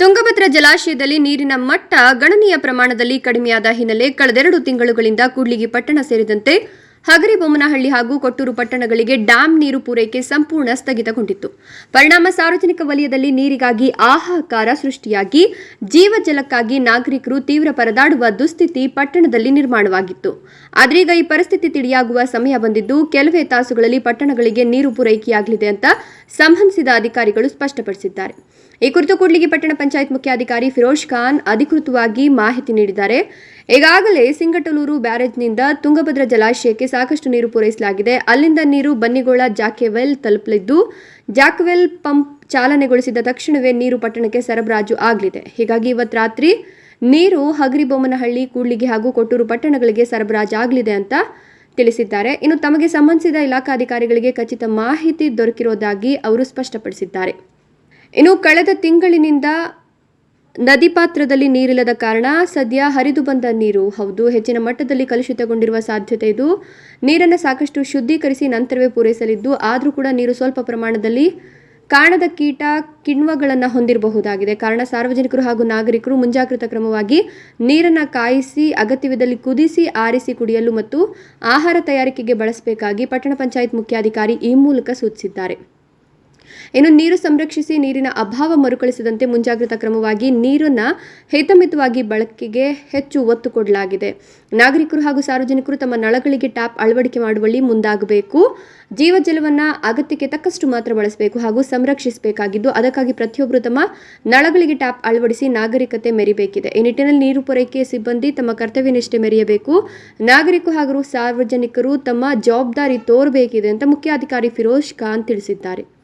ತುಂಗಭದ್ರಾ ಜಲಾಶಯದಲ್ಲಿ ನೀರಿನ ಮಟ್ಟ ಗಣನೀಯ ಪ್ರಮಾಣದಲ್ಲಿ ಕಡಿಮೆಯಾದ ಹಿನ್ನೆಲೆ ಕಳೆದೆರಡು ತಿಂಗಳುಗಳಿಂದ ಕೂಡ್ಲಿಗಿ ಪಟ್ಟಣ ಸೇರಿದಂತೆ ಹಗರಿಬೊಮ್ಮನಹಳ್ಳಿ ಹಾಗೂ ಕೊಟ್ಟೂರು ಪಟ್ಟಣಗಳಿಗೆ ಡ್ಯಾಂ ನೀರು ಪೂರೈಕೆ ಸಂಪೂರ್ಣ ಸ್ಥಗಿತಗೊಂಡಿತ್ತು. ಪರಿಣಾಮ ಸಾರ್ವಜನಿಕ ವಲಯದಲ್ಲಿ ನೀರಿಗಾಗಿ ಆಹಾಕಾರ ಸೃಷ್ಟಿಯಾಗಿ, ಜೀವಜಲಕ್ಕಾಗಿ ನಾಗರಿಕರು ತೀವ್ರ ಪರದಾಡುವ ದುಸ್ಥಿತಿ ಪಟ್ಟಣದಲ್ಲಿ ನಿರ್ಮಾಣವಾಗಿತ್ತು. ಆದರೀಗ ಈ ಪರಿಸ್ಥಿತಿ ತಿಳಿಯಾಗುವ ಸಮಯ ಬಂದಿದ್ದು, ಕೆಲವೇ ತಾಸುಗಳಲ್ಲಿ ಪಟ್ಟಣಗಳಿಗೆ ನೀರು ಪೂರೈಕೆಯಾಗಲಿದೆ ಅಂತ ಸಂಬಂಧಿಸಿದ ಅಧಿಕಾರಿಗಳು ಸ್ಪಷ್ಟಪಡಿಸಿದ್ದಾರೆ. ಈ ಕುರಿತು ಕೂಡ್ಲಿಗಿ ಪಟ್ಟಣ ಪಂಚಾಯತ್ ಮುಖ್ಯಾಧಿಕಾರಿ ಫಿರೋಜ್ ಖಾನ್ ಅಧಿಕೃತವಾಗಿ ಮಾಹಿತಿ ನೀಡಿದ್ದಾರೆ. ಈಗಾಗಲೇ ಸಿಂಗಟಲೂರು ಬ್ಯಾರೇಜ್ನಿಂದ ತುಂಗಭದ್ರ ಜಲಾಶಯಕ್ಕೆ ಸಾಕಷ್ಟು ನೀರು ಪೂರೈಸಲಾಗಿದೆ. ಅಲ್ಲಿಂದ ನೀರು ಬನ್ನಿಗೋಳ ಜಾಕೆವೆಲ್ ತಲುಪಲಿದ್ದು, ಜಾಕ್ವೆಲ್ ಪಂಪ್ ಚಾಲನೆಗೊಳಿಸಿದ ತಕ್ಷಣವೇ ನೀರು ಪಟ್ಟಣಕ್ಕೆ ಸರಬರಾಜು ಆಗಲಿದೆ. ಹೀಗಾಗಿ ಇವತ್ತು ರಾತ್ರಿ ನೀರು ಹಗರಿಬೊಮ್ಮನಹಳ್ಳಿ, ಕೂಡ್ಲಿಗೆ ಹಾಗೂ ಕೊಟ್ಟೂರು ಪಟ್ಟಣಗಳಿಗೆ ಸರಬರಾಜು ಆಗಲಿದೆ ಅಂತ ತಿಳಿಸಿದ್ದಾರೆ. ಇನ್ನು ತಮಗೆ ಸಂಬಂಧಿಸಿದ ಇಲಾಖಾಧಿಕಾರಿಗಳಿಗೆ ಖಚಿತ ಮಾಹಿತಿ ದೊರಕಿರೋದಾಗಿ ಅವರು ಸ್ಪಷ್ಟಪಡಿಸಿದ್ದಾರೆ. ಇನ್ನು ಕಳೆದ ತಿಂಗಳಿನಿಂದ ನದಿ ಪಾತ್ರದಲ್ಲಿ ನೀರಿಲ್ಲದ ಕಾರಣ ಸದ್ಯ ಹರಿದು ಬಂದ ನೀರು. ಹೌದು, ಹೆಚ್ಚಿನ ಮಟ್ಟದಲ್ಲಿ ಕಲುಷಿತಗೊಂಡಿರುವ ಸಾಧ್ಯತೆ ಇದು. ನೀರನ್ನು ಸಾಕಷ್ಟು ಶುದ್ಧೀಕರಿಸಿ ನಂತರವೇ ಪೂರೈಸಲಿದ್ದು, ಆದರೂ ಕೂಡ ನೀರು ಸ್ವಲ್ಪ ಪ್ರಮಾಣದಲ್ಲಿ ಕಾಣದ ಕೀಟ, ಕಿಣ್ವಗಳನ್ನು ಹೊಂದಿರಬಹುದಾಗಿದೆ. ಕಾರಣ ಸಾರ್ವಜನಿಕರು ಹಾಗೂ ನಾಗರಿಕರು ಮುಂಜಾಗ್ರತಾ ಕ್ರಮವಾಗಿ ನೀರನ್ನು ಕಾಯಿಸಿ, ಅಗತ್ಯವಿದ್ದಲ್ಲಿ ಕುದಿಸಿ, ಆರಿಸಿ ಕುಡಿಯಲು ಮತ್ತು ಆಹಾರ ತಯಾರಿಕೆಗೆ ಬಳಸಬೇಕಾಗಿ ಪಟ್ಟಣ ಪಂಚಾಯತ್ ಮುಖ್ಯಾಧಿಕಾರಿ ಈ ಮೂಲಕ ಸೂಚಿಸಿದ್ದಾರೆ. ಇನ್ನು ನೀರು ಸಂರಕ್ಷಿಸಿ ನೀರಿನ ಅಭಾವ ಮರುಕಳಿಸದಂತೆ ಮುಂಜಾಗ್ರತಾ ಕ್ರಮವಾಗಿ ನೀರನ್ನ ಹಿತಮಿತವಾಗಿ ಬಳಕೆಗೆ ಹೆಚ್ಚು ಒತ್ತು ಕೊಡಲಾಗಿದೆ. ನಾಗರಿಕರು ಹಾಗೂ ಸಾರ್ವಜನಿಕರು ತಮ್ಮ ನಳಗಳಿಗೆ ಟ್ಯಾಪ್ ಅಳವಡಿಕೆ ಮಾಡುವಲ್ಲಿ ಮುಂದಾಗಬೇಕು. ಜೀವಜಲವನ್ನು ಅಗತ್ಯಕ್ಕೆ ತಕ್ಕಷ್ಟು ಮಾತ್ರ ಬಳಸಬೇಕು ಹಾಗೂ ಸಂರಕ್ಷಿಸಬೇಕಾಗಿದ್ದು, ಅದಕ್ಕಾಗಿ ಪ್ರತಿಯೊಬ್ಬರು ತಮ್ಮ ನಳಗಳಿಗೆ ಟ್ಯಾಪ್ ಅಳವಡಿಸಿ ನಾಗರಿಕತೆ ಮೆರಿಬೇಕಿದೆ. ಈ ನಿಟ್ಟಿನಲ್ಲಿ ನೀರು ಪೂರೈಕೆ ಸಿಬ್ಬಂದಿ ತಮ್ಮ ಕರ್ತವ್ಯ ನಿಷ್ಠೆ ಮೆರೆಯಬೇಕು. ನಾಗರಿಕರು ಹಾಗೂ ಸಾರ್ವಜನಿಕರು ತಮ್ಮ ಜವಾಬ್ದಾರಿ ತೋರಬೇಕಿದೆ ಅಂತ ಮುಖ್ಯಾಧಿಕಾರಿ ಫಿರೋಜ್ ಖಾನ್ ತಿಳಿಸಿದ್ದಾರೆ.